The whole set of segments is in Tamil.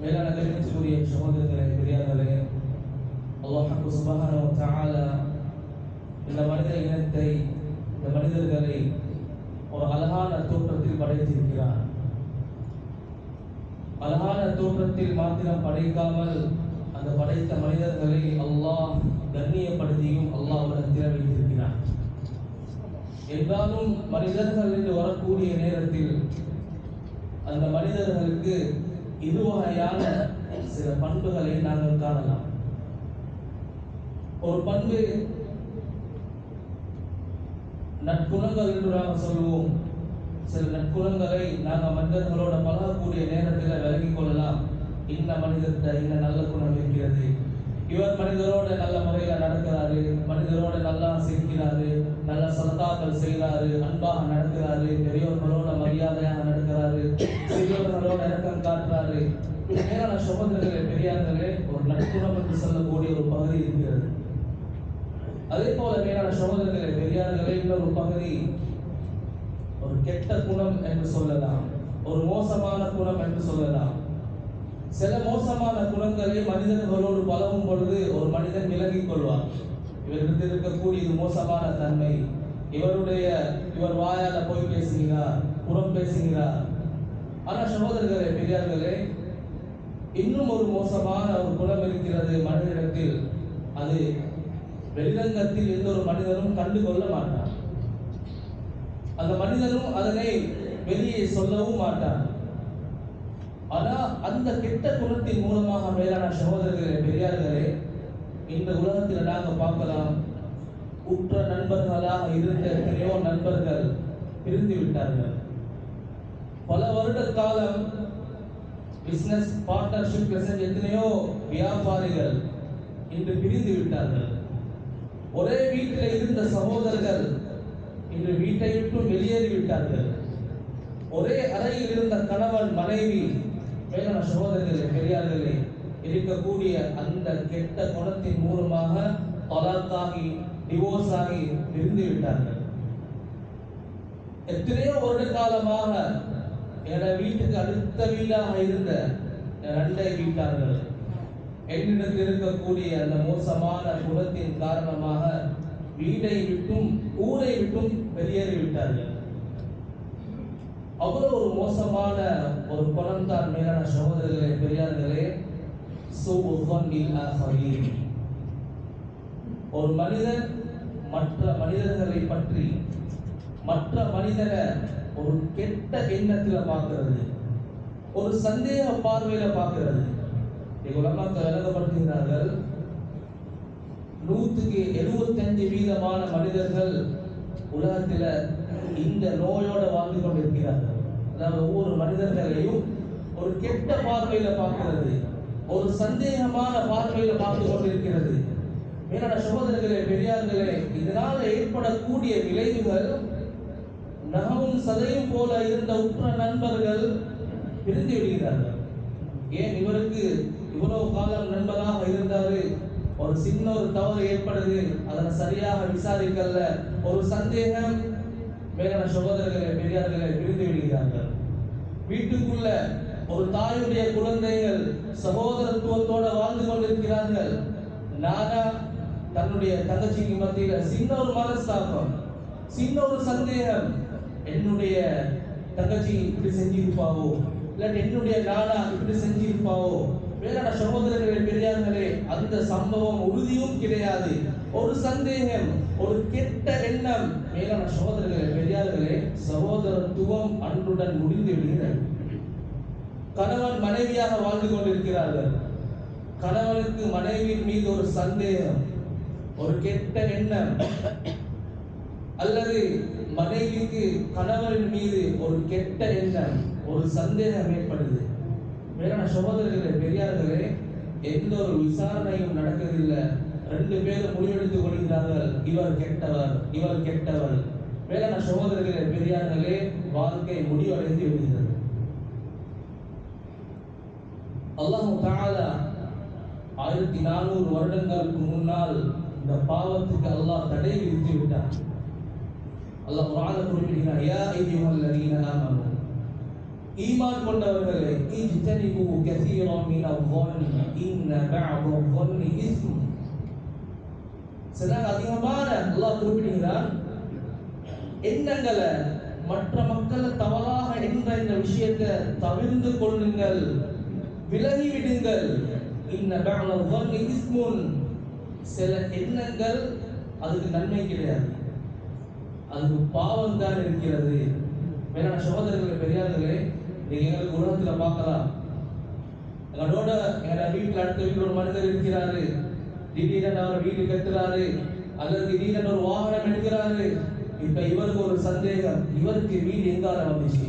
மேலான கருத்துக்குரிய சகோதரர்களே பெரியார்களே அல்லாஹ் சுபஹானஹு வ இந்த மனித இனத்தை இந்த மனிதர்களை ஒரு அழகான தோற்றத்தில் படைத்திருக்கிறார். அழகான தோற்றத்தில் மாத்திரம் படைக்காமல் அந்த படைத்த மனிதர்களை அல்லாஹ் கண்ணியப்படுத்தியும் அல்லாஹ் உலகத்தில் வைத்திருக்கிறார். என்றாலும் மனிதர்கள் என்று வரக்கூடிய நேரத்தில் அந்த மனிதர்களுக்கு இருவகையான சில பண்புகளை நாங்கள் காணலாம். ஒரு பண்பு நற்குணங்கள் என்று நாங்கள் சொல்லுவோம். சில நற்குணங்களை நாங்கள் மனிதர்களோட பழகக்கூடிய நேரத்தில் விலகிக் கொள்ளலாம். இந்த மனிதர்கிட்ட இன்ன நல்ல குணம் இருக்கிறது. இவர் மனிதரோட நல்ல முறையில் நடக்கிறாரு மனிதரோட நல்லா சிரிக்கிறாரு நல்ல சலதாக்கள் செய்கிறாரு அன்பாக நடக்கிறாரு பெரியவர்களோட மரியாதையாக நடக்கிறாரு சிறியவர்களோட இறக்கம் காட்டுறாரு. மேலான சகோதரர்களே பெரியார்களே ஒரு நற்குணம் என்று சொல்லக்கூடிய ஒரு பகுதி இருக்கிறது. அதே போல மேலான சகோதரர்களே பெரியார்களே இன்னொரு பகுதி ஒரு கெட்ட குணம் என்று சொல்லலாம் ஒரு மோசமான குணம் என்று சொல்லலாம். சில மோசமான குணங்களை மனிதர்களோடு பழகும் பொழுது ஒரு மனிதன் விலகிக் கொள்வான். இவருக்கு இருக்கக்கூடிய மோசமான தன்மை. இவருடைய இவர் வாயால போய் பேசுகிறார் புறம் பேசுகிறார். ஆனா சகோதரர்களே பெரியார்களே இன்னும் ஒரு மோசமான ஒரு குணம் இருக்கிறது மனிதனிடத்தில். அது வெளிரங்கத்தில் எந்த ஒரு மனிதனும் கண்டுகொள்ள மாட்டான். அந்த மனிதனும் அதனை வெளியே சொல்லவும் மாட்டான். ஆனா அந்த கெட்ட குணத்தின் மூலமாக மேலான சகோதரர்களே பெரியார்களே இந்த உலகத்தில் நாங்கள் பார்க்கலாம். உற்ற நண்பர்களாக இருந்த எத்தனையோ நண்பர்கள் பிரிந்து விட்டார்கள் பல வருட காலம் பிசினஸ் பார்ட்னர்ஷிப் செஞ்ச எத்தனையோ வியாபாரிகள் இன்று பிரிந்து விட்டார்கள் ஒரே வீட்டில் இருந்த சகோதரர்கள் இன்று வீட்டை விட்டு வெளியேறி விட்டார்கள் ஒரே அறையில் இருந்த கணவன் மனைவி மேலான சகோதரர்களே பெரியார்களே இருக்கக்கூடிய அந்த கெட்ட குணத்தின் மூலமாக தலாக்காகி டிவோர்ஸ் ஆகி பிரிந்து விட்டார்கள். எத்தனையோ வருட காலமாக என வீட்டுக்கு அடுத்த வீடாக இருந்த ரெண்டை வீட்டார்கள். என்னிடத்தில் இருக்கக்கூடிய அந்த மோசமான குணத்தின் காரணமாக வீட்டை விட்டும் ஊரை விட்டும் வெளியேறி விட்டார்கள். அவ்வளவு ஒரு மோசமான ஒரு குணம் தான் மேலான சகோதரர்களே ஒரு மனிதன் மற்ற மனிதர்களை பற்றி மற்ற மனிதரை ஒரு கெட்ட எண்ணத்தில் பார்க்கிறது ஒரு சந்தேக பார்வையில பார்க்கிறது. உலகத்தை விளங்கப்படுத்துகிறார்கள் நூற்றுக்கு எழுபத்தஞ்சு வீதமான மனிதர்கள் உலகத்துல இந்த நோயோட வாழ்ந்து கொண்டிருக்கிறார்கள். அதாவது ஒவ்வொரு மனிதர்களையும் ஒரு கெட்ட பார்வையில பார்க்கிறது. ஒரு சந்தேகமான பார்வையில பார்த்து கொண்டிருக்கிறது. மேலான சகோதரர்களே பெரியார்களே இதனால் ஏற்படக்கூடிய விளைவுகள் நகவும் சதையும் போல இருந்த உற்ற நண்பர்கள் பிரிந்து விடுகிறார்கள். ஏன் இவருக்கு இவ்வளவு காலம் நண்பராக இருந்தாரு? ஒரு சின்ன ஒரு தவறு ஏற்படுது அதனை சரியாக விசாரிக்கல. ஒரு சந்தேகம். மேலான சகோதரர்களே பெரியார்களே பிரிந்து விடுகிறார்கள். வீட்டுக்குள்ள ஒரு தாயுடைய குழந்தைகள் சகோதரத்துவத்தோட வாழ்ந்து கொண்டிருக்கிறார்கள். நானா தன்னுடைய தங்கச்சிக்கு மத்தியில சின்ன ஒரு மனஸ்தாபம் சின்ன ஒரு சந்தேகம். என்னுடைய தங்கச்சி இப்படி செஞ்சிருப்பாவோ? இல்லாட்டி என்னுடைய நானா இப்படி செஞ்சிருப்பாவோ? வேறான சகோதரர்களே பெரியார்களே அந்த சம்பவம் உறுதியும் கிடையாது. ஒரு சந்தேகம் ஒரு கெட்ட எண்ணம். மேலான சகோதரர்களே பெரியார்களே சகோதரத்துவம் அன்றுடன் முடிந்து விடுகிறது. கணவன் மனைவியாக வாழ்ந்து கொண்டிருக்கிறார்கள். கணவனுக்கு மனைவியின் மீது ஒரு சந்தேகம் ஒரு கெட்ட எண்ணம் அல்லது மனைவிக்கு கணவரின் மீது ஒரு கெட்ட எண்ணம் ஒரு சந்தேகம் ஏற்படுது. வேறான சகோதரர்களே பெரியார்களே எந்த ஒரு விசாரணையும் நடக்கிறதில்லை ரெண்டு பேரும் முடிவெடுத்துக் கொள்கிறார்கள். இவர் கெட்டவர் இவர் கெட்டவர் வேளாண் சகோதரர்களே பெரியார்களே வாழ்க்கை முடிவடைந்து விடுகிறது. அல்லாஹு தாலா ஆயிரத்தி நானூறு வருடங்களுக்கு முன்னால் இந்த பாவத்துக்கு அல்லாஹ் தடை விதித்து விட்டார் அல்லாஹ் குர்ஆன்ல குறிப்பிடுகிறார் யா அய்யுஹல்லதீன ஆமனு ஈமான் கொண்டவர்களே இஜ்தனிபு கஸீரன் மின الظن இன்ன பஅத الظن இஸ்ம் சில அதிகமான அல்லாஹ் குறிப்பிடுகிறான் எண்ணங்களை மற்ற மக்களை தவறாக என்ற இந்த விஷயத்தை தவிர்ந்து கொள்ளுங்கள் விலகி விடுங்கள் சில எண்ணங்கள் அதுக்கு நன்மை கிடையாது. அதுக்கு பாவம் தான் இருக்கிறது. வேணாம் சகோதரர்கள் பெரியார்களே நீங்க எங்களுக்கு உலகத்துல பார்க்கலாம். எங்களோட எங்களோட வீட்டில் அடுத்த வீட்டில் ஒரு மனிதர் இருக்கிறாரு. திடீரென அவர் வீடு கட்டுறாரு. அல்லது திடீரென ஒரு வாகனம் எடுக்கிறாரு. இப்ப இவருக்கு ஒரு சந்தேகம். இவருக்கு வீடு எங்கால வந்துச்சு?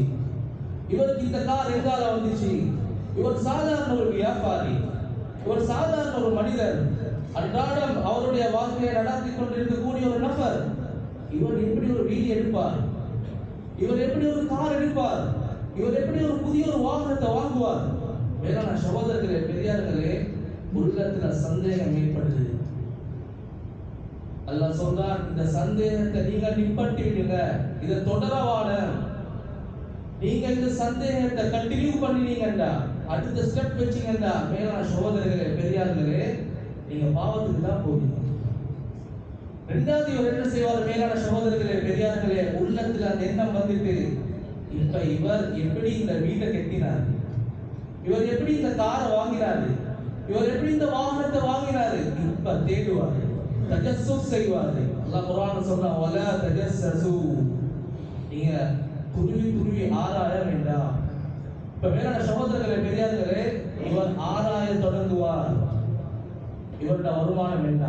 இவருக்கு இந்த கார் எங்கால வந்துச்சு? இவர் சாதாரண ஒரு வியாபாரி இவர் சாதாரண ஒரு மனிதர் அன்றாடம் அவருடைய வாழ்க்கையை நடத்தி கொண்டிருக்கக்கூடிய ஒரு நபர் இவர் எப்படி ஒரு வீடு எடுப்பார்? இவர் எப்படி ஒரு கார் எடுப்பார்? இவர் எப்படி ஒரு புதிய ஒரு வாகனத்தை வாங்குவார்? வேணா சகோதரர்களே பெரியார்களே உள்ளத்துல சந்தேகம் ஏற்படுது. அல்லாஹ் சொன்னார் இந்த சந்தேகத்தை நீங்க நிப்பட்டி விடுங்க இதை தொடரவான நீங்க இந்த சந்தேகத்தை கண்டினியூ பண்ணினீங்கடா அடுத்த ஸ்டெப் வச்சீங்கடா மேலான சகோதரர்களே பெரியார்களே நீங்க பாவத்துக்கு தான் போவீங்க. ரெண்டாவது இவர் என்ன செய்வார்? மேலான சகோதரர்களே பெரியார்களே உள்ளத்துல அந்த எண்ணம் வந்துட்டு இப்ப இவர் எப்படி இந்த வீட்டை கட்டினார்? இவர் எப்படி இந்த காரை வாங்கினாரு? இவர் எப்படி இந்த வாகனத்தை வாங்கினாரு? இப்ப தேடுவாரு. தஜஸ்ஸுஸ் செய்வாரு. அல்லாஹ் குர்ஆன் சொல்றான் வலா தஜஸ்ஸு நீங்க துருவி துருவி ஆராய வேண்டாம் இப்ப மேலான சகோதரர்களை பெரியார்களே இவர் ஆராய தொடங்குவார். இவருடைய வருமானம் என்ன?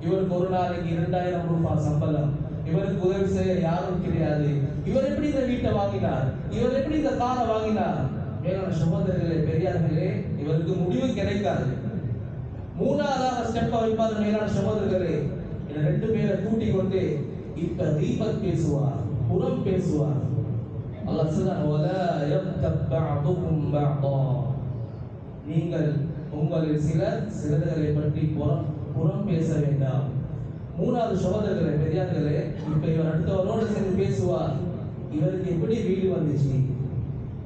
இவருக்கு ஒரு நாளைக்கு இரண்டாயிரம் ரூபாய் சம்பளம். இவருக்கு உதவி செய்ய யாரும் கிடையாது. இவர் எப்படி இந்த வீட்டை வாங்கினார்? இவர் எப்படி இந்த காரை வாங்கினார்? மேலான சகோதரர்களே பெரியார்களே இவருக்கு முடிவு கிடைக்காது. மூணாவதாக ஸ்டெப் வைப்பார் மேலான சகோதரர்களே. ரெண்டு பேரை கூட்டிக் கொண்டு இப்ப தீபத் பேசுவார் புறம் பேசுவார். அல்லாஹ் சொல்றான் வலா யக்தப் பஅதா. நீங்கள் உங்களில் சிலர் சிலர்களை பற்றி புறம் புறம் பேச வேண்டாம். மூணாவது சகோதரர்களே பெரியார்களே இப்ப இவர் அடுத்தவரோடு சேர்ந்து பேசுவார். இவருக்கு எப்படி வீடு வந்துச்சு?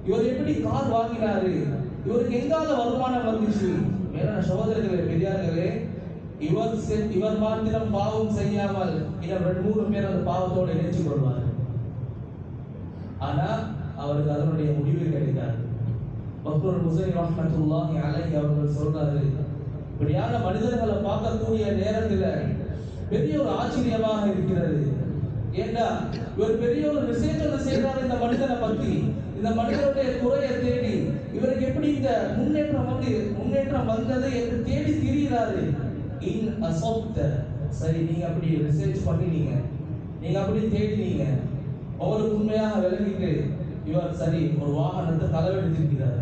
இவர் எப்படி கார் வாங்கினாரு? இவருக்கு எங்கால வருமானம் வந்துச்சு? மேலான சகோதரர்களே பெரியார்களே இவர் செ- இவர் மாத்திரம் பாவம் செய்யாமல் இன்னும் ரெண்டு மூணு பேர் அந்த பாவத்தோடு இணைச்சு கொள்வார்கள். ஆனா அவருக்கு அதனுடைய முடிவு கிடைக்காது பக்ரூர் முசைன் ரஹ்மத்துல்லாஹி அலைஹி அவர்கள் சொல்றாரு இப்படியான மனிதர்களை பார்க்கக்கூடிய நேரத்துல பெரிய ஒரு ஆச்சரியமாக இருக்கிறது. ஏண்டா இவர் பெரிய ஒரு விசேஷத்தை செய்கிறார் இந்த மனிதனை பத்தி. இந்த மனிதனுடைய குறையை தேடி இவருக்கு எப்படி இந்த முன்னேற்றம் வந்து முன்னேற்றம் வந்தது என்று தேடி திரிகிறாரு. இன் அசோப்த. சரி நீங்க அப்படி ரிசர்ச் பண்ணினீங்க. நீங்க அப்படி தேடினீங்க. அவருக்கு உண்மையாக விளங்கிட்டு இவர் சரி ஒரு வாகனத்தை களவெடுத்திருக்கிறார்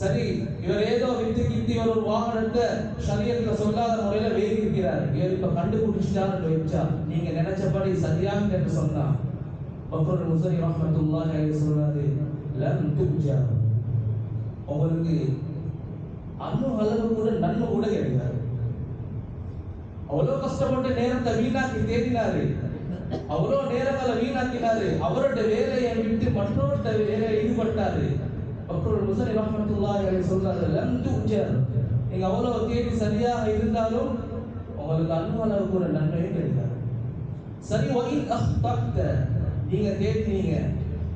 சரி இவர் ஏதோ வித்து கித்தி இவர் ஒரு வாகனத்தை சரியத்துல சொல்லாத முறையில வேறு இருக்கிறார் இவர் இப்ப கண்டுபிடிச்சிட்டான்னு வச்சா நீங்க நினைச்சபடி சரியாக என்று சொன்னா பக்ரர் முசரி ரஹ்மத்துல்லாஹி அலைஹி சொல்றாரு லம் துஜா உங்களுக்கு அண்ணு அளவு கூட நன்மை கூட கிடைக்காது அவ்வளவு கஷ்டப்பட்டு நேரத்தை வீணாக்கி தேடினாரு. அவ்வளோ நேரங்களை வீணாக்கினாரு. அவரோட வேலையை விட்டு மற்றவர்கிட்ட வேலையை ஈடுபட்டாரு. அப்புறம் முசனி ரஹமத்துல்லா சொல்றாரு லம் துஜர். நீங்க அவ்வளோ தேடி சரியாக இருந்தாலும் உங்களுக்கு அன்பளவு கூட நன்மையை கிடைக்காது சரி ஒயின் அஹ்தக்த. நீங்க தேடினீங்க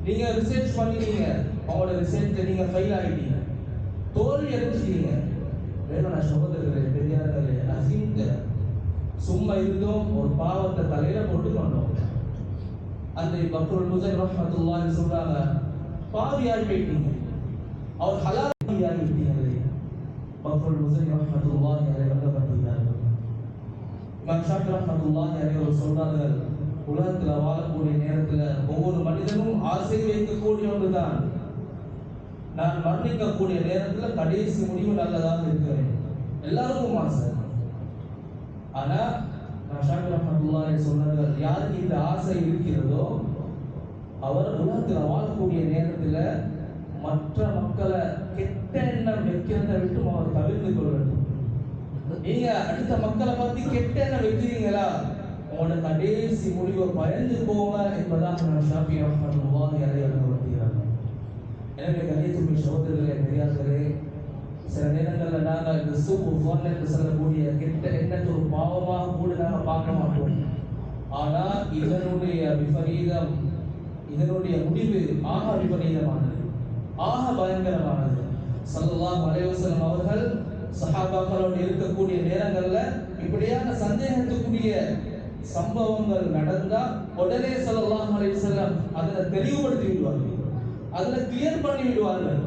நீங்க ரிசர்ச் பண்ணினீங்க அவங்களோட ரிசர்ச்சை நீங்க ஃபெயில் ஆகிட்டீங்க தோல்வி அடைச்சிட்டீங்க வேணும் நான் சகோதரர்களே பெரியார்களே அசிங்க. சும்மா இருந்தோம் ஒரு பாவத்தை தலையில போட்டு கொண்டோம் அந்த பக்ரூல் முசைன் ரஹ்மத்துல்லாஹி சொல்றாங்க பாவியாய் போயிட்டீங்க அவர் ஹலாலியாகி விட்டீங்களே பக்ரூல் முசைன் ரஹ்மத்துல்லாஹி அலைஹி வல்லப்பட்டிருந்தார்கள் இமாம் ஷாஃபி ரஹ்மத்துல்லாஹி அலைஹி அவர் சொல்றார்கள் உலகத்துல வாழக்கூடிய நேரத்துல ஒவ்வொரு மனிதனும் ஆசை வைக்கக்கூடிய ஒன்றுதான் நான் மரணிக்கக்கூடிய நேரத்துல கடைசி முடிவு நல்லதாக இருக்கிறேன். எல்லாருக்கும் ஆசை. ஆனா நான் ஷாஃபி சொன்னார்கள் யாருக்கு இந்த ஆசை இருக்கிறதோ அவர் உலகத்தில் வாழக்கூடிய நேரத்தில் மற்ற மக்களை கெட்ட எண்ணம் வைக்கிறத விட்டு அவர் தவிர்த்து கொள்ள வேண்டும். நீங்க அடுத்த மக்களை பத்தி கெட்ட எண்ணம் வைக்கிறீங்களா? உங்களோட கடைசி முடிவு பயந்து போங்க என்பதாக நான் ஷாஃபி ரஹ்மத்துல்லாஹி அலைஹி வஸல்லம் எனவே கண்ணியத்துக்குரிய சகோதரர்களே பெரியார்களே சில நேரங்களில் நாங்கள் இந்த சூப்பு ஃபோன் என்று சொல்லக்கூடிய கெட்ட எண்ணத்தை ஒரு பாவமாக கூட நாங்கள் பார்க்க மாட்டோம். ஆனால் இதனுடைய விபரீதம் இதனுடைய முடிவு ஆக விபரீதமானது. ஆக பயங்கரமானது. சல்லல்லாஹு அலைஹி அவர்கள் சஹாபாக்களோடு இருக்கக்கூடிய நேரங்கள்ல இப்படியான சந்தேகத்துக்குரிய சம்பவங்கள் நடந்தா உடனே சொல்லலாம் அலைஹி அதில் தெளிவுபடுத்தி விடுவார்கள் அதில் கிளியர் பண்ணி விடுவார்கள்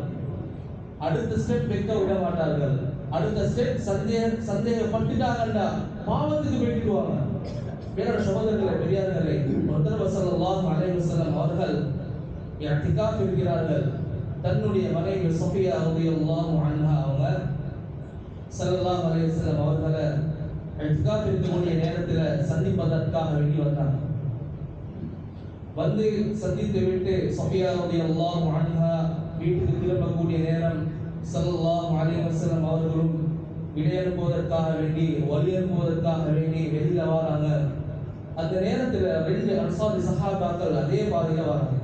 அடுத்த ஸ்டெப் வைக்க விட மாட்டார்கள்? அடுத்த ஸ்டெப் சந்தேக சந்தேகப்பட்டுட்டாங்கண்டா. பாவத்துக்கு வெட்டிடுவாங்க வேற சகோதரர்களை பெரியார்களே ஒருத்தர் வசல்லாம் அலைஹி வஸல்லம் அவர்கள் இஅ்திகாஃப் இருக்கிறார்கள் தன்னுடைய மனைவி சஃபியா ரலியல்லாஹு அன்ஹா அவங்க ஸல்லல்லாஹு அலைஹி வஸல்லம் அவர்களை இஅ்திகாஃப் இருக்கக்கூடிய நேரத்தில் சந்திப்பதற்காக வேண்டி வந்தாங்க. வந்து சந்தித்து விட்டு சஃபியா ரலியல்லாஹு அன்ஹா வீட்டுக்கு திரும்பக்கூடிய நேரம் சல்லாஹ் அலைஹி வஸல்லம் அவர்களும் விடையனுப்புவதற்காக வேண்டி வழி அனுப்புவதற்காக வேண்டி வெளியில வராங்க. அந்த நேரத்துல ரெண்டு அன்சாரி சஹாபாக்கள் அதே பாதையில வராங்க.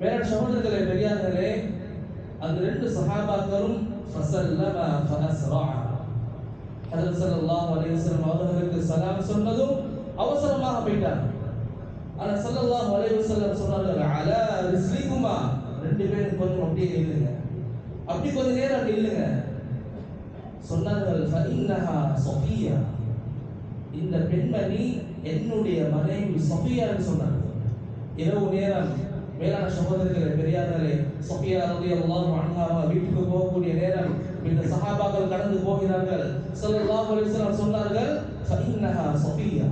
வேற சகோதரர்களை பெரியார்களே அந்த ரெண்டு சஹாபாக்களும் அவர்களுக்கு சலாம் சொன்னதும் அவசரமாக போயிட்டாங்க. ஆனா ஸல்லல்லாஹு அலைவசல்லம் சொன்னார்கள் அல ரிஸ்லிகுமா? ரெண்டு பேரும் கொஞ்சம் அப்படியே நில்லுங்க. அப்படி கொஞ்ச நேரம் அப்படி இல்லைங்க. சொன்னார்கள் ஃபஇன்னஹா சஃபியா. இந்த பெண்மணி என்னுடைய மனைவி சஃபியான்னு சொன்னாங்க இரவு நேரம் மேலான சகோதரர்களே பெரியார்களே சஃபியா ரலியல்லாஹு அன்ஹா வீட்டுக்கு போகக்கூடிய நேரம் இந்த சஹாபாக்கள் கடந்து போகிறார்கள். ஸல்லல்லாஹு அலைஹி வஸல்லம் சொன்னார்கள் ஃபஇன்னஹா சஃபியா.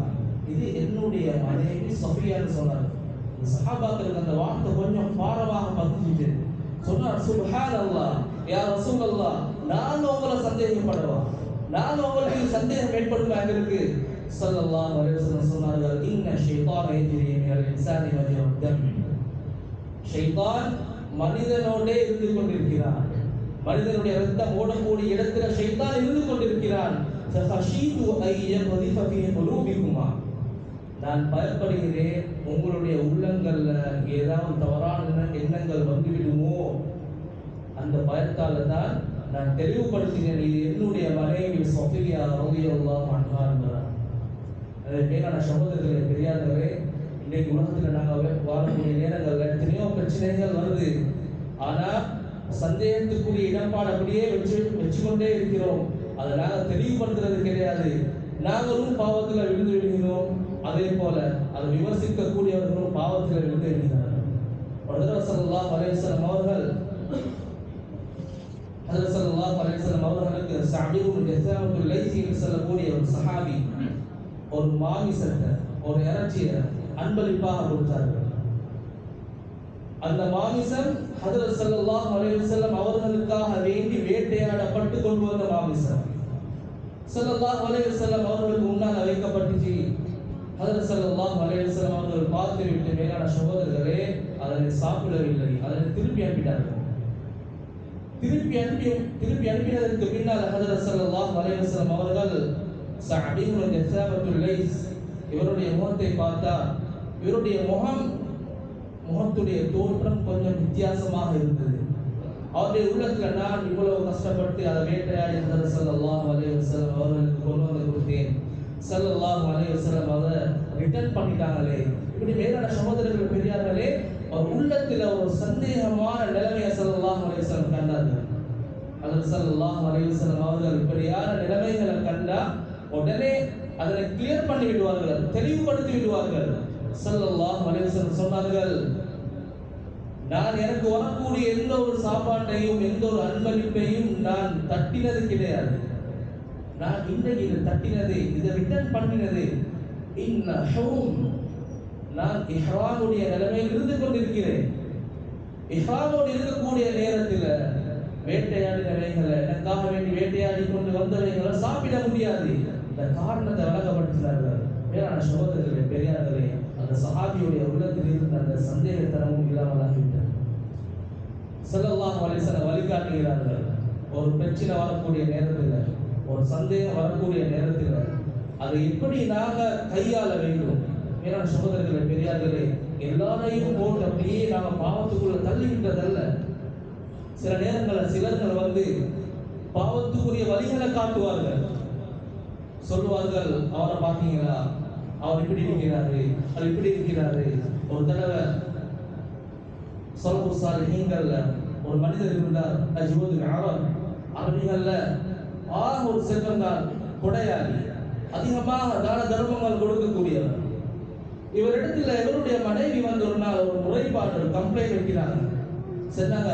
இது என்னுடைய மனைவி சஃபியான்னு சொன்னார்கள். சஹாபாக்களுக்கு அந்த வார்த்தை கொஞ்சம் பாரமாக பதிஞ்சிட்டு சொன்னார் சுபஹான் அல்லா யா ரசூல் அல்லா நான் உங்களை சந்தேகப்படவா நான் உங்களுக்கு சந்தேகம் ஏற்படுமா இருக்கு. ஸல்லல்லாஹு அலைஹி வஸல்லம் சொன்னார்கள் இன்ன ஷைத்தான யஜ்ரி மினல் இன்சானி மஜ்ரத் தம் ஷைத்தான் மனிதனோடே இருந்து கொண்டிருக்கிறான். மனிதனுடைய ரத்தம் ஓடக்கூடிய இடத்துல ஷைத்தான் இருந்து கொண்டிருக்கிறான். ஃபஹஷீது ஐய பதிஃப ஃபீ குலூபிக்குமா நான் பயப்படுகிறேன் உங்களுடைய உள்ளங்களில் ஏதாவது தவறான எண்ணங்கள் வந்துவிடுமோ? அந்த பயத்தால் தான் நான் தெளிவுபடுத்துகிறேன். இது என்னுடைய மனைவி சொஃபியா ரலியல்லாஹு அன்ஹா என்பதார் சமூகத்தில் மேலான இன்னைக்கு பெரியார்களே இன்றைக்கு உலகத்தில் நாங்கள் வாழக்கூடிய நேரங்கள்ல எத்தனையோ பிரச்சனைகள் வருது. ஆனால் சந்தேகத்துக்குரிய இடம்பாடு அப்படியே வச்சு வச்சுக்கொண்டே இருக்கிறோம். அதை நாங்கள் தெளிவுபடுத்துறது கிடையாது. நாங்களும் பாவத்தில் விழுந்து விடுகிறோம். அதே போல அதை விமர்சிக்கக்கூடியவர்களும் பாவத்தில் விழுந்து விடுகிறார்கள் ஒரு தடவை ஸல்லல்லாஹு அலைஹி வஸல்லம் அவர்கள் ஹஜரத் ஸல்லல்லாஹு அலைஹி வஸல்லம் அவர்களுக்கு சஅபீர் பின் ஜஸாமத்துல் லைசி சொல்லக்கூடிய ஒரு சஹாபி ஒரு மாமிசத்தை ஒரு இறைச்சியை அன்பளிப்பாக கொடுத்தார்கள். அந்த மாமிசம் ஹஜரத் ஸல்லல்லாஹு அலைஹி வஸல்லம் அவர்களுக்காக வேண்டி வேட்டையாடப்பட்டு கொண்டு வந்த மாமிசம். ஸல்லல்லாஹு அலைஹி அவர்களுக்கு முன்னால் வைக்கப்பட்டுச்சு ஹஜரத் ஸல்லல்லாஹு அலைஹி அவர்கள் பார்த்து விட்டு மேலான சகோதரர்களே அதனை சாப்பிடவில்லை. அதனை திருப்பி அனுப்பிட்டார்கள். திருப்பி அனுப்பி திருப்பி அனுப்பினதற்கு பின்னால் ஹதரத் ஸல்லல்லாஹு அலைஹி அவர்கள் சஅபீர் பின் இவருடைய முகத்தை பார்த்தா இவருடைய முகம் முகத்துடைய தோற்றம் கொஞ்சம் வித்தியாசமாக இருந்தது. அவருடைய உள்ளத்தில் நான் இவ்வளவு கஷ்டப்பட்டு அதை வேட்டையாடி ஹதரத் ஸல்லல்லாஹு அலைஹி வஸல்லம் அவர்களுக்கு கொண்டு வந்த கொடுத்தேன் ஸல்லல்லாஹு அலைஹி அதை ரிட்டர்ன் பண்ணிட்டாங்களே. இப்படி மேலான சகோதரர்கள் பெரியார்களே அவர் உள்ளத்தில் ஒரு சந்தேகமான நிலைமையை செல்லலாம் அலைஹி கண்டார்கள் அதன் ஸல்லல்லாஹு அலைஹி அவர்கள் இப்படியான நிலைமைகளை கண்டா உடனே அதனை கிளியர் பண்ணி விடுவார்கள் தெளிவுபடுத்தி விடுவார்கள். ஸல்லல்லாஹு அலைஹி சொன்னார்கள் நான் எனக்கு வரக்கூடிய எந்த ஒரு சாப்பாட்டையும் எந்த ஒரு அன்பளிப்பையும் நான் தட்டினது கிடையாது. நான் இன்றைக்கு இதை தட்டினது இதை ரிட்டர்ன் பண்ணினது இன்னும் நான் இஹ்ராமுடைய நிலைமையில் இருந்து கொண்டிருக்கிறேன். இஹ்ராமோடு இருக்கக்கூடிய நேரத்தில் வேட்டையாடினவைகளை எனக்காக வேண்டி வேட்டையாடி கொண்டு வந்தவைகளை சாப்பிட முடியாது. இந்த காரணத்தை வழங்கப்படுத்தினார்கள் மேலான சகோதரர்களே பெரியார்களே அந்த சஹாபியுடைய உள்ளத்தில் இருந்த அந்த சந்தேகத்தனமும் இல்லாமலாகிவிட்டது. ஸல்லல்லாஹு அலைஹி சில வழிகாட்டுகிறார்கள். ஒரு பிரச்சனை வரக்கூடிய நேரத்தில் ஒரு சந்தேகம் வரக்கூடிய நேரத்தில் அதை எப்படி நாங்க கையாள வேண்டும். ஏன்னா சகோதரர்களே பெரியார்களே எல்லாரையும் போட்டு அப்படியே நாங்க பாவத்துக்குள்ள தள்ளி விட்டதல்ல சில நேரங்களில் சிலர்கள் வந்து பாவத்துக்குரிய வழிகளை காட்டுவார்கள். சொல்லுவார்கள் அவரை பார்த்தீங்களா? அவர் இப்படி இருக்கிறாரு அவர் இப்படி இருக்கிறாரு. ஒரு தடவை சொல்லு நீங்கள் ஒரு மனிதர் இருந்தார் அஜ்வது அரப் அரபிகள்ல ஒரு செல்வம் தான் கொடையாளி. அதிகமாக தான தர்மங்கள் கொடுக்கக்கூடியவர். இவரிடத்தில் இவருடைய மனைவி வந்து ஒரு நாள் ஒரு முறைப்பாடு ஒரு கம்ப்ளைண்ட் வைக்கிறாங்க சொன்னாங்க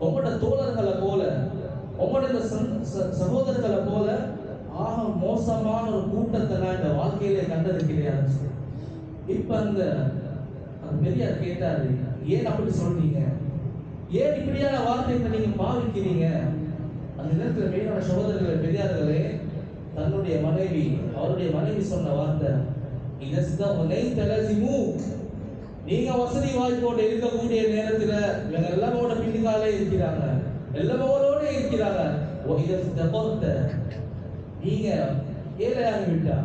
உங்களோட தோழர்களை போல உங்களோட இந்த சன்- ச- சகோதரர்களை போல ஆக மோசமான ஒரு கூட்டத்தை நான் இந்த வாழ்க்கையில கண்டது கிடையாது இப்ப அந்த அந்த பெரியார் கேட்டாரு ஏன் அப்படி சொல்றீங்க? ஏன் இப்படியான வார்த்தைகளை நீங்க பாவிக்கிறீங்க? அந்த நேரத்தில் மேலான சகோதரர்களே பெரியார்களே தன்னுடைய மனைவி அவருடைய மனைவி சொன்ன வார்த்தை இதஸ்தவனை தலசிமு நீங்க வசதி வாய்ப்போடு இருக்கக்கூடிய நேரத்துல இவங்க எல்லாமோட பின்னுக்காலே இருக்கிறாங்க. எல்லாமோட இருக்கிறாங்க. ஓ நீங்க ஏழையாகி விட்டா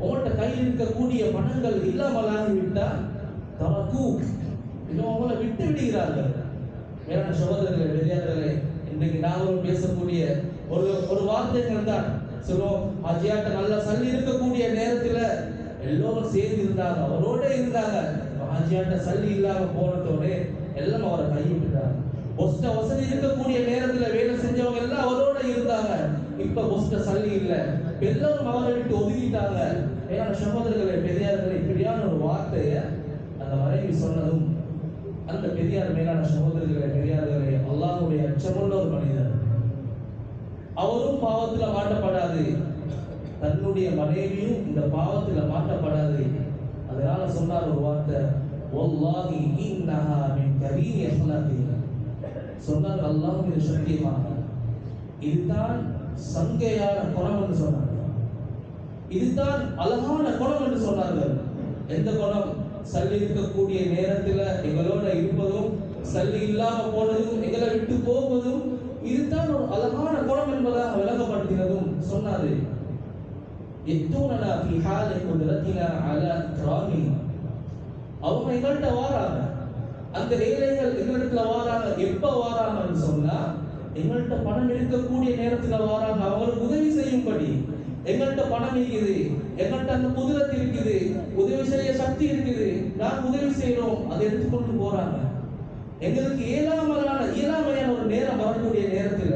உங்கள்கிட்ட கையில் இருக்கக்கூடிய பணங்கள் இல்லாமல் ஆகிவிட்டா தமக்கு இன்னும் அவங்கள விட்டு விடுகிறார்கள். வேறான சகோதரர்களே பெரியார்களே இன்னைக்கு நாங்களும் பேசக்கூடிய ஒரு ஒரு வார்த்தைகள் தான் சொல்லுவோம் ஹாஜியாட்ட நல்லா சல்லி இருக்கக்கூடிய நேரத்துல எல்லோரும் சேர்ந்து இருந்தாங்க அவரோட இருந்தாங்க. ஹாஜியாட்ட சல்லி இல்லாம போனதோடே எல்லாம் அவரை கைவிட்டுட்டாங்க. ஒஸ்ட வசதி இருக்கக்கூடிய நேரத்துல வேலை செஞ்சவங்க எல்லாம் அவரோட இருந்தாங்க. இப்ப ஒஸ்ட சல்லி இல்ல. இப்ப எல்லாரும் அவரை விட்டு ஒதுக்கிட்டாங்க. ஏன்னா சகோதரர்களை பெரியார்களை இப்படியான ஒரு வார்த்தைய அந்த மனைவி சொன்னதும் அந்த பெரியார் மேலான சகோதரர் அச்சமுள்ள ஒரு மனிதர். அவரும் பாவத்துல மாட்டப்படாது தன்னுடைய மனைவியும் இந்த பாவத்துல மாட்டப்படாது அதனால சொன்னார் ஒரு வார்த்தை வல்லாஹி இன்னஹா மின் கரீம் அஹ்லாகி சொன்னார் அல்லாஹ் இது சத்தியமாக இதுதான் சங்கையான குணம் என்று சொன்னார்கள் இதுதான் அழகான குணம் என்று சொன்னார்கள். எந்த குணம்? சல்லி இருக்கக்கூடிய நேரத்துல எங்களோட இருப்பதும் சல்லி இல்லாம போனதும் எங்களை விட்டு போவதும் இதுதான் ஒரு அழகான குணம் என்பதாக விளக்கப்படுத்தினதும் சொன்னாரு. எத்தூனனா ஃபி கொண்டு குத்ரத்தினா அலா இக்ராமி அவங்க எங்கள்கிட்ட வாராங்க. அந்த ஏழைகள் எங்களிடத்துல வாராங்க. எப்ப வாராங்கன்னு சொன்னா எங்கள்கிட்ட பணம் இருக்கக்கூடிய நேரத்துல வாராங்க. அவங்களுக்கு உதவி செய்யும்படி. எங்கள்கிட்ட பணம் இருக்குது. எங்கள்கிட்ட அந்த குதிரத்து இருக்குது. உதவி செய்ய சக்தி இருக்குது. நான் உதவி செய்யறோம் அதை எடுத்துக்கொண்டு போறாங்க. எங்களுக்கு இயலாமலான இயலாமையான ஒரு நேரம் வரக்கூடிய நேரத்தில்.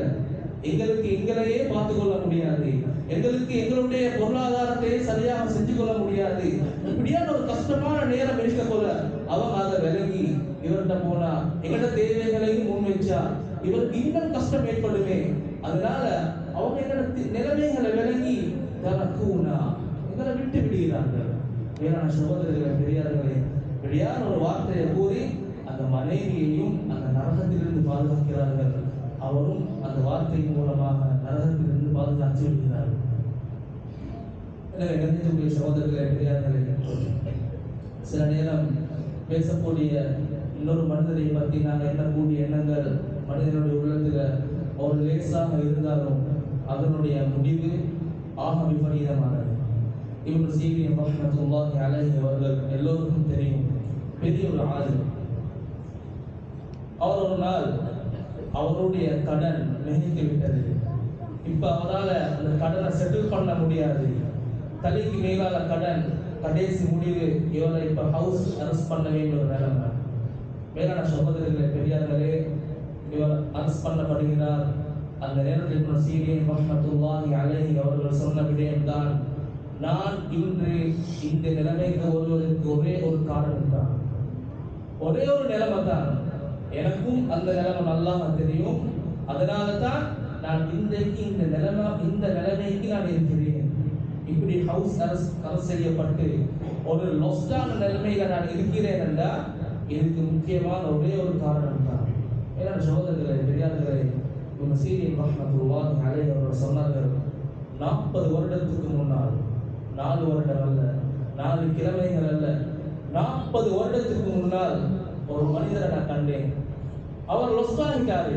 எங்களுக்கு எங்களையே பார்த்து கொள்ள முடியாது. எங்களுக்கு எங்களுடைய பொருளாதாரத்தை சரியாக செஞ்சு கொள்ள முடியாது. இப்படியான ஒரு கஷ்டமான நேரம் இருக்க போல அவங்க அதை விலகி இவர்கிட்ட போனா எங்கள்ட தேவைகளையும் முன் வச்சா இவருக்கு இன்னும் கஷ்டம் ஏற்படுமே. அதனால அவங்க என்னோட நிலைமைகளை விலகி தனக்கூனா எங்களை விட்டு விடுகிறார்கள். ஏன்னா சகோதரர்களை பெரியார்களே இப்படியான ஒரு வார்த்தையை கூறி அந்த மனைவியையும் அந்த நரகத்திலிருந்து பாதுகாக்கிறார்கள். அவரும் அந்த வார்த்தையின் மூலமாக நரகத்திலிருந்து பாதுகாத்து விடுகிறார்கள் எனவே கணிதக்கூடிய சகோதரர்களை பெரியார்களே சில நேரம் பேசக்கூடிய இன்னொரு மனிதரை பற்றி நாங்கள் எண்ணக்கூடிய எண்ணங்கள் மனிதனுடைய உள்ளத்தில் ஒரு லேசாக இருந்தாலும் அதனுடைய முடிவு ஆக விபரீதமானது. இவன் சீவியம் மஹமத்துல்லாஹி அலைஹி அவர்கள் எல்லோருக்கும் தெரியும். பெரிய ஒரு ஆதரவு அவர் ஒரு நாள் அவருடைய கடன் நினைத்து விட்டது. இப்ப அவரால் அந்த கடனை செட்டில் பண்ண முடியாது. தலைக்கு மேலான கடன் கடைசி முடிவு இவரை இப்ப ஹவுஸ் அரெஸ்ட் பண்ண வேண்டிய ஒரு நிலைமை. மேலான சகோதரர்களே பெரியார்களே இவர் அரெஸ்ட் பண்ணப்படுகிறார். அந்த நேரத்தில் இப்போ சீரியன் மஹமத்துல்லாஹி அலஹி அவர்கள் சொன்ன விடயம்தான் நான் இன்று இந்த நிலைமைக்கு ஒருவருக்கு ஒரே ஒரு காரணம் தான் ஒரே ஒரு நிலைமை தான் எனக்கும் அந்த நிலைமை நல்லா தெரியும். அதனால தான் நான் இன்றைக்கு இந்த நிலைமை இந்த நிலைமைக்கு நான் இருக்கிறேன். இப்படி ஹவுஸ் அரசு அரசு செய்யப்பட்டு ஒரு லொஸ்டான நிலைமையில நான் இருக்கிறேன் என்றால் இதுக்கு முக்கியமான ஒரே ஒரு காரணம் தான். ஏன்னா சோதர்களை பெரியார்களை இவங்க சீரியல் ரஹ்மத்துல்லாஹி அலை அவர்கள் சொன்னார்கள் நாற்பது வருடத்துக்கு முன்னால் நாலு வருடம் அல்ல நாலு கிழமைகள் அல்ல நாற்பது வருடத்துக்கு முன்னால் ஒரு மனிதரை நான் கண்டேன். அவர் லொஸ்டாகிட்டாரு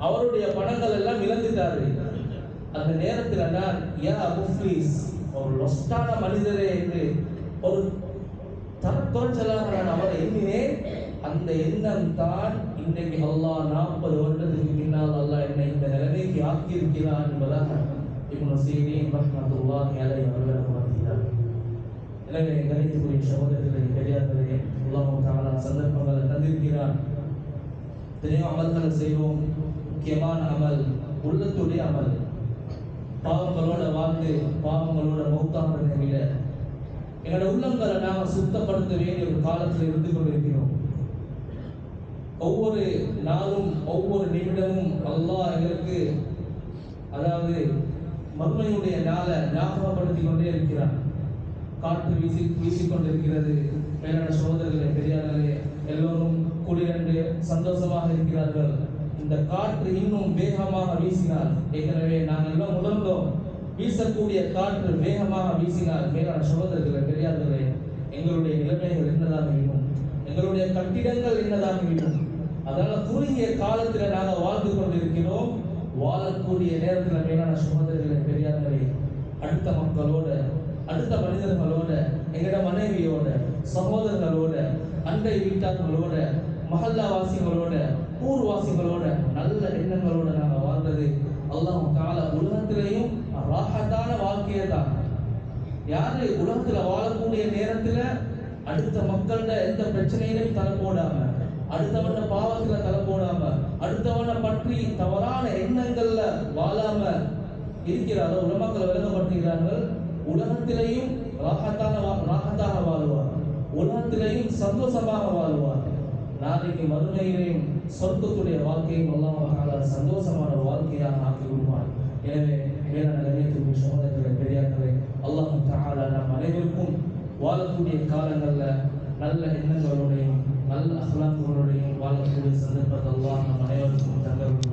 அவருடைய பணங்கள் எல்லாம் இழந்துட்டாரு அந்த நேரத்தில் நான் யா முஃப்லீஸ் ஒரு லொஸ்டான மனிதரே என்று ஒரு தர நான் அவரை எண்ணினேன். அந்த எண்ணம் தான் இன்றைக்கு அல்லாஹ் நாற்பது வருடத்துக்கு பின்னால் அல்லாஹ் என்னை இந்த நிலைமைக்கு ஆக்கியிருக்கிறான் என்பதாக இப்னு சீரீன் ரஹ்மத்துல்லாஹி மேலே அவர்கள் உணர்த்தினார் எனவே கணித்துக்குரிய சகோதரர்களை பெரியார்களே அல்லாஹ் தஆலா சந்தர்ப்பங்களை தந்திருக்கிறான். எத்தனையோ அமல்களை செய்வோம். முக்கியமான அமல் உள்ளத்துடைய அமல். பாவங்களோட வாழ்ந்து பாவங்களோட மௌத்தாகிறதை நிலையில எங்களோட உள்ளங்களை நாம சுத்தப்படுத்த வேண்டிய ஒரு காலத்தில் இருந்து கொண்டிருக்கிறோம். ஒவ்வொரு நாளும் ஒவ்வொரு நிமிடமும் அல்லாஹ் எங்களுக்கு அதாவது மறுமையுடைய நாளை ஞாபகப்படுத்திக் கொண்டே இருக்கிறான் காற்று வீசி வீசிக்கொண்டிருக்கிறது. மேலான சகோதரர்களே பெரியார்களே எல்லோரும் குளிரண்டு சந்தோஷமாக இருக்கிறார்கள். இந்த காற்று இன்னும் வேகமாக வீசினால் ஏற்கனவே நாங்கள் எல்லாம் உணர்ந்தோம். வீசக்கூடிய காற்று வேகமாக வீசினால் மேலான சகோதரர்களை பெரியார்களே எங்களுடைய நிலைமைகள் என்னதாக இருக்கும்? எங்களுடைய கட்டிடங்கள் என்னதாக இருக்கும்? அதனால குறுகிய காலத்தில் நாங்கள் வாழ்ந்து கொண்டிருக்கிறோம். வாழக்கூடிய நேரத்தில் மேலான சகோதரர்களை பெரியார்களே அடுத்த மக்களோட அடுத்த மனிதர்களோட எங்களோட மனைவியோட சகோதரர்களோட அண்டை வீட்டார்களோட மஹல்லாவாசிகளோட ஊர்வாசிகளோட நல்ல எண்ணங்களோட நாங்க வாழ்றது அல்லாஹ் கால உலகத்திலையும் ராகத்தான வாழ்க்கையை தான் யாரு உலகத்துல வாழக்கூடிய நேரத்துல அடுத்த மக்கள்கிட்ட எந்த பிரச்சனையிலும் தலை போடாம அடுத்தவன பாவத்துல தலை போடாம அடுத்தவனை பற்றி தவறான எண்ணங்கள்ல வாழாம இருக்கிறாரோ உலமக்கள் விளங்கப்படுத்துகிறார்கள் உலகத்திலையும் ராகத்தான வா- ராகத்தாக வாழ்வார். உலகத்திலேயும் சந்தோஷமாக வாழ்வார்கள். நாளைக்கு மறுமையிலேயும் சொர்க்கத்துடைய வாழ்க்கையும் அல்லாஹ் சந்தோஷமான வாழ்க்கையாக ஆக்கி விடுவார் எனவே மேலான கண்ணியத்திற்கு சோதனைகளை பெரியார்களே அல்லாஹ் தஆலா நாம் அனைவருக்கும் வாழக்கூடிய காலங்களில் நல்ல எண்ணங்களோடையும் நல்ல அஹ்லாக்குகளோடையும் வாழக்கூடிய சந்தர்ப்பத்தை அல்லாஹ் நம் அனைவருக்கும் தந்தருள்வார்